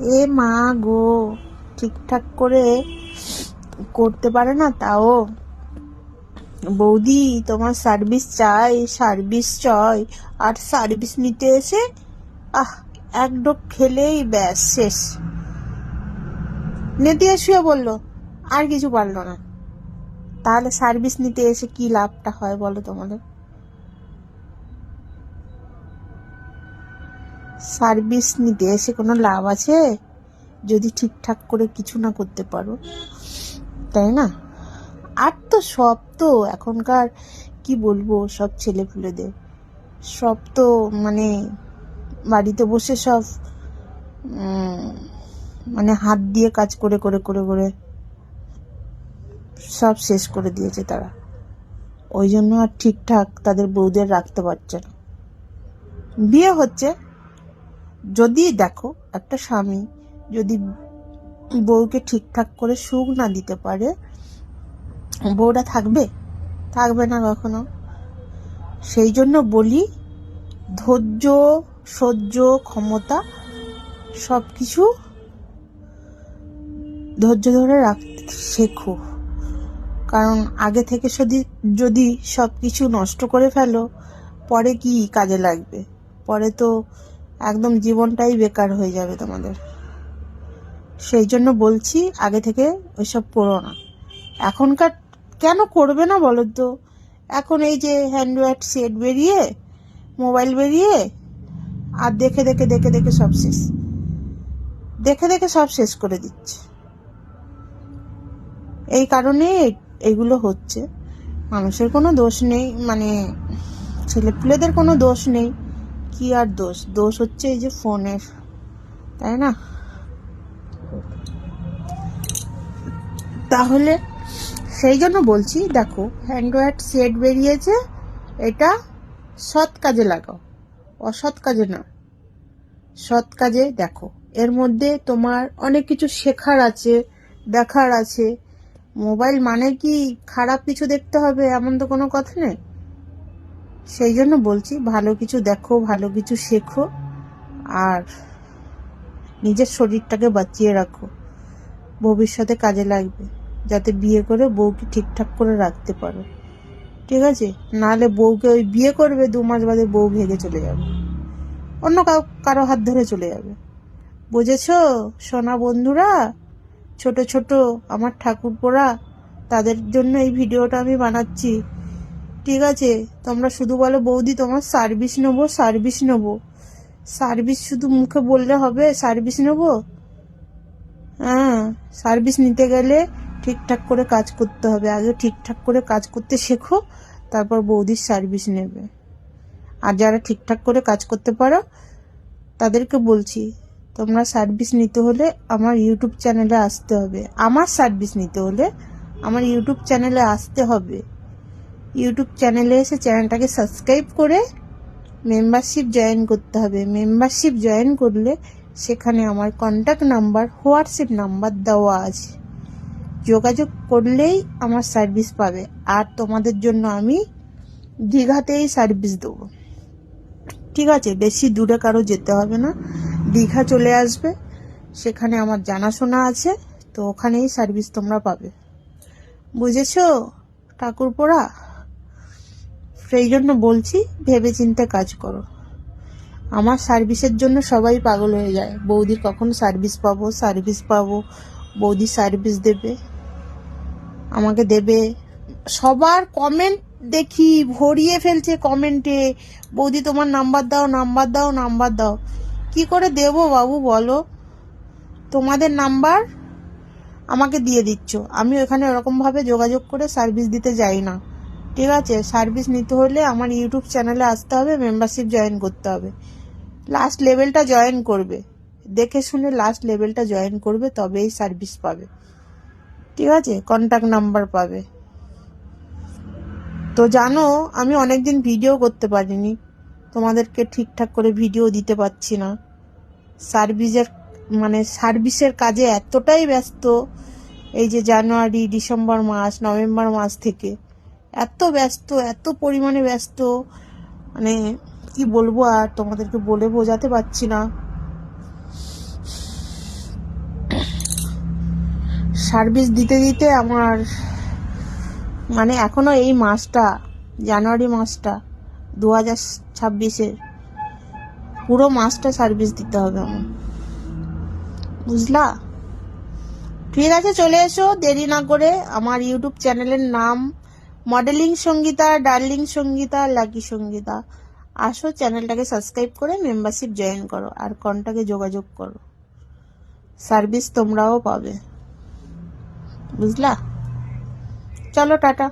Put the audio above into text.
এ মা গো, ঠিকঠাক করে করতে পারে না তাও? বৌদি, তোমার সার্ভিস চাই সার্ভিস চাই। আর সার্ভিস নিতে এসে, আহ, এক ডোক খেলেই ব্যাস, শেষ। নেতিয়ে শুয়ে বলল, আর কিছু পারল না। তাহলে সার্ভিস নিতে এসে কি লাভটা হয় বলো তোমাদের? সার্ভিস নিতে এসে কোনো লাভ আছে? যদি ঠিকঠাক করে কিছু না করতে পারো। তাই না? আর তো সব তো এখনকার, কি বলব, সব ছেলে পুলেদের সব তো মানে বাড়িতে বসে সব মানে হাত দিয়ে কাজ করে করে করে করে সব শেষ করে দিয়েছে তারা। ওই জন্য আর ঠিকঠাক তাদের বউদের রাখতে পারছে না। বিয়ে হচ্ছে। যদি দেখো, একটা স্বামী যদি বউকে ঠিকঠাক করে সুখ না দিতে পারে, বউটা থাকবে? থাকবে না কখনো? সেই জন্য বলি, ধৈর্য, সহ্য, ক্ষমতা সব কিছু ধৈর্য ধরে রাখতে শেখো। কারণ আগে থেকে যদি যদি সব কিছু নষ্ট করে ফেলো, পরে কি কাজে লাগবে? পরে তো একদম জীবনটাই বেকার হয়ে যাবে তোমাদের। সেই জন্য বলছি, আগে থেকে ওইসব করো না। এখনকার কেন করবে না বলো তো? এখন এই যে হ্যান্ডওয়ার্ড সেট বেরিয়ে মোবাইল বেরিয়ে, আর দেখে দেখে দেখে দেখে সব শেষ। দেখে দেখে সব শেষ করে দিচ্ছে। এই কারণে এগুলো হচ্ছে। মানুষের কোনো দোষ নেই মানে ছেলেপুলেদের কোনো দোষ নেই। কি আর দোষ? দোষ হচ্ছে এই যে ফোনের, তাই না? তাহলে সেই জন্য বলছি, দেখো হ্যান্ডওয়ার্ড সেট বেরিয়েছে, এটা সৎ কাজে লাগাও, অসৎ কাজে না। সৎ কাজে দেখো, এর মধ্যে তোমার অনেক কিছু শেখার আছে, দেখার আছে। মোবাইল মানে কি খারাপ কিছু দেখতে হবে, এমন তো কোনো কথা নেই? সেই জন্য বলছি, ভালো কিছু দেখো, ভালো কিছু শেখো, আর নিজের শরীরটাকে বাঁচিয়ে রাখো। ভবিষ্যতে কাজে লাগবে, যাতে বিয়ে করে বউকে ঠিকঠাক করে রাখতে পারো। ঠিক আছে? নাহলে বউকে ওই বিয়ে করবে, দু মাস বাদে বউ ভেঙে চলে যাবে। অন্য কাউ, কারও হাত ধরে চলে যাবে। বুঝেছ? সোনা বন্ধুরা, ছোট ছোট আমার ঠাকুরপোরা তাদের জন্য এই ভিডিওটা আমি বানাচ্ছি। ঠিক আছে, তোমরা শুধু বলো বৌদি তোমার সার্ভিস নেব সার্ভিস নেব। সার্ভিস শুধু মুখে বললে হবে সার্ভিস নেব? হ্যাঁ সার্ভিস নিতে গেলে ঠিকঠাক করে কাজ করতে হবে। আগে ঠিকঠাক করে কাজ করতে শেখো, তারপর বৌদির সার্ভিস নেবে। আর যারা ঠিকঠাক করে কাজ করতে পারো, তাদেরকে বলছি, তোমরা সার্ভিস নিতে হলে আমার ইউটিউব চ্যানেলে আসতে হবে। আমার সার্ভিস নিতে হলে আমার ইউটিউব চ্যানেলে আসতে হবে। ইউটিউব চ্যানেলে এসে চ্যানেলটাকে সাবস্ক্রাইব করে মেম্বারশিপ জয়েন করতে হবে। মেম্বারশিপ জয়েন করলে সেখানে আমার কন্ট্যাক্ট নাম্বার হোয়াটসঅ্যাপ নাম্বার দেওয়া আছে। যোগাযোগ করলেই আমার সার্ভিস পাবে। আর তোমাদের জন্য আমি দীঘাতেই সার্ভিস দেবো। ঠিক আছে, বেশি দূরে কারও যেতে হবে না। দীঘা চলে আসবে। সেখানে আমার জানাশোনা আছে, তো ওখানেই সার্ভিস তোমরা পাবে। বুঝেছ? ঠাকুরপোড়া? সেই জন্য বলছি ভেবে চিন্তে কাজ করো। আমার সার্ভিসের জন্য সবাই পাগল হয়ে যায়। বৌদির কখন সার্ভিস পাবো? সার্ভিস পাবো। বৌদি সার্ভিস দেবে। আমাকে দেবে। সবার কমেন্ট দেখি, ভরিয়ে ফেলছে কমেন্টে বৌদি, তোমার নাম্বার দাও নাম্বার দাও নাম্বার দাও। কি করে দেবো বাবু, বলো? তোমাদের নাম্বার আমাকে দিয়ে দিচ্ছ। আমি ওখানে ওরকমভাবে যোগাযোগ করে সার্ভিস দিতে যাই না। ঠিক আছে সার্ভিস নিতে হলে আমার ইউটিউব চ্যানেলে আসতে হবে মেম্বারশিপ জয়েন করতে হবে। লাস্ট লেভেলটা জয়েন করবে। দেখে শুনে লাস্ট লেভেলটা জয়েন করবে, তবেই সার্ভিস পাবে। ঠিক আছে কন্ট্যাক্ট নাম্বার পাবে। তো জানো, আমি অনেক দিন ভিডিও করতে পারিনি। তোমাদেরকে ঠিকঠাক করে ভিডিও দিতে পারছি না। সার্ভিসের মানে সার্ভিসের কাজে এতটাই ব্যস্ত। এই যে জানুয়ারি ডিসেম্বর মাস নভেম্বর মাস থেকে। এত ব্যস্ত, এত পরিমাণে ব্যস্ত মানে কি বলব আর তোমাদেরকে বলে বোঝাতে পারছি না। সার্ভিস দিতে দিতে আমার মানে এখনও এই মাসটা, জানুয়ারি মাসটা দু হাজার ছাব্বিশের, পুরো মাসটা সার্ভিস দিতে হবে আমার। বুঝলা? ঠিক আছে, চলে এসো, দেরি না করে আমার ইউটিউব চ্যানেলের নাম modelling Sangeeta, darling Sangeeta, lucky Sangeeta. আসো চ্যানেলটাকে সাবস্ক্রাইব করে মেম্বারশিপ জয়েন করো আর কন্টাকে যোগাযোগ করো। সার্ভিস তোমরাও পাবে। বুঝলা? চলো, টাটা।